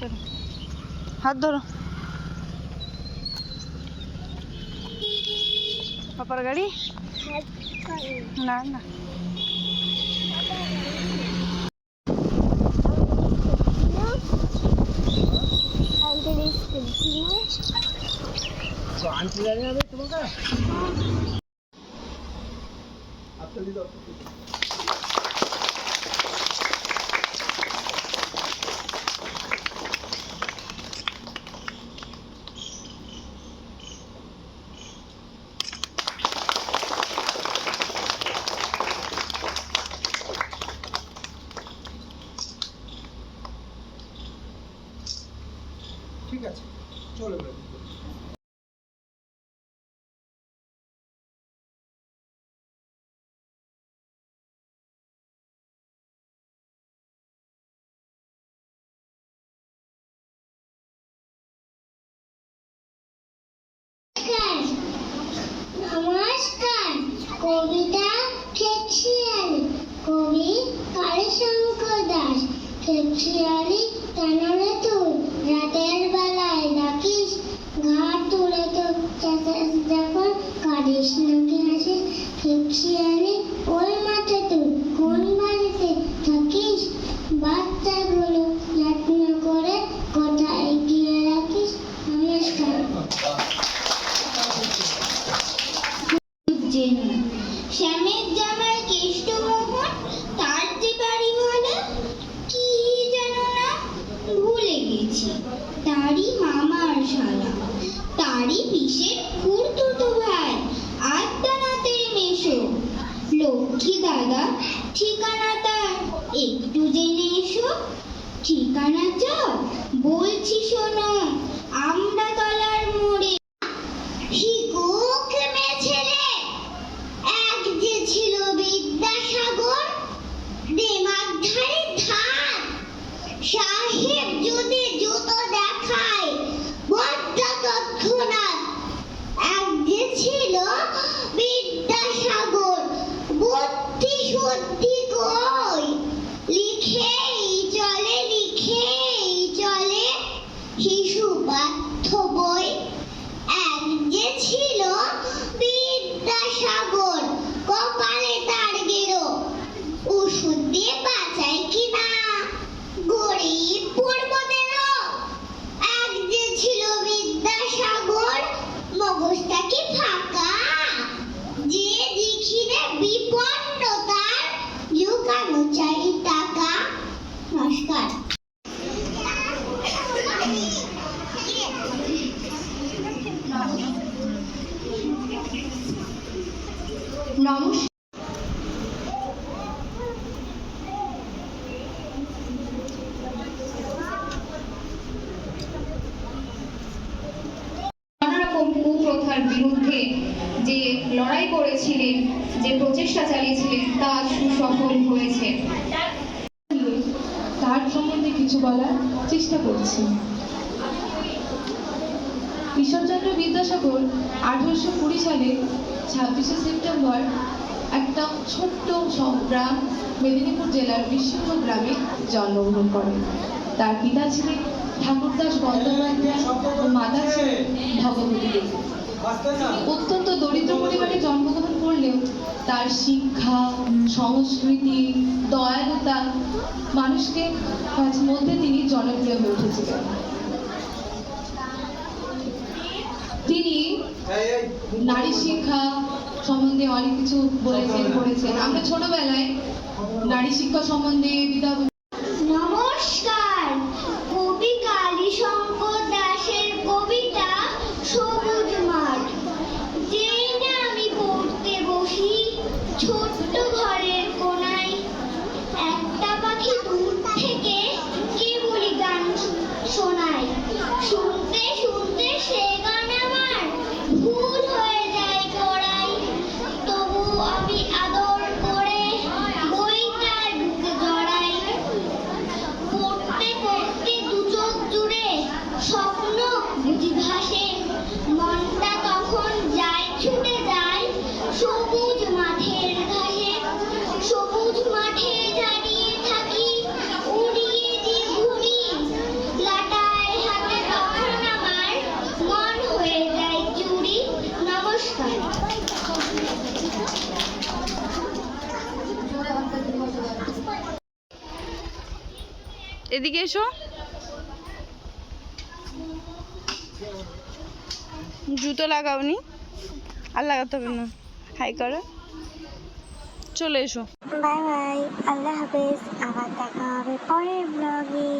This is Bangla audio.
চলো। হাত ধরো। পাপার গাড়ি? না না। ঠিক আছে চলো এবার। নমস্কার কবিতা খেছিয়ালি। কবি কালীশঙ্কর দাস। খেছিয়ালি, কেনরে তুই? রাতের বেলায় ডাকিস, ঘাট তুলে তো যখন কাঁদিস নাকি খুড়তুতো ভাই মেশো। লক্ষ্মী দাদা, ঠিকানা একটু জেনে এসো। ঠিকানা বলছি শোনো আমরা তলার মোড়ে ছেলে, এক যে ছিল বিদ্যাসাগর যদি জুতো দেখায় বড্ড তৎক্ষণাৎ এক যে ছিল বিদ্যাসাগর বুদ্ধি শুদ্ধি কই লিখেই চলে লিখেই চলে শিশু পাঠ্য বই এক যে ছিল বিদ্যাসাগর। কপালে তার গেরো। ওষুধ দিয়ে বাঁচায় কিনা? গরিব পূর্বদেরও এক যে ছিল বিদ্যাসাগর মগজটা কি ফাঁকা যে দেখিনে বিপন্ন তার লুকানো চাই টাকা নমস্কার নমস্কার কুপ্রথার বিরুদ্ধে যে লড়াই করেছিলেন, যে প্রচেষ্টা চালিয়েছিলেন, তা সুসফল হয়েছে। তার সম্বন্ধে কিছু বলার চেষ্টা করছি। ঈশ্বরচন্দ্র বিদ্যাসাগর আঠারোশো কুড়ি সালে ছাব্বিশে সেপ্টেম্বর একটা ছোট্ট গ্রাম মেদিনীপুর জেলার বিশ্বঙ্গ গ্রামে জন্মগ্রহণ করেন তার পিতা ছিলেন ঠাকুরদাস বন্দ্যোপাধ্যায় ও মাতা ছিলেন ভগবতী অত্যন্ত দরিদ্র পরিবারে জন্মগ্রহণ করলেও তার শিক্ষা, সংস্কৃতি, দয়ালুতা মানুষকে মধ্যে তিনি জনপ্রিয় হয়ে উঠেছিলেন তিনি নারী শিক্ষা সম্বন্ধে অনেক কিছু বলেছেন করেছেন। আমরা ছোটবেলায় নারী শিক্ষা সম্বন্ধে বিধা এদিকে এসো। জুতো লাগাওনি। আর লাগাতে হবে না। হাই করো। চলে এসো। Bye bye. আল্লাহ হাফেজ। আবার দেখা হবে পরের ব্লগে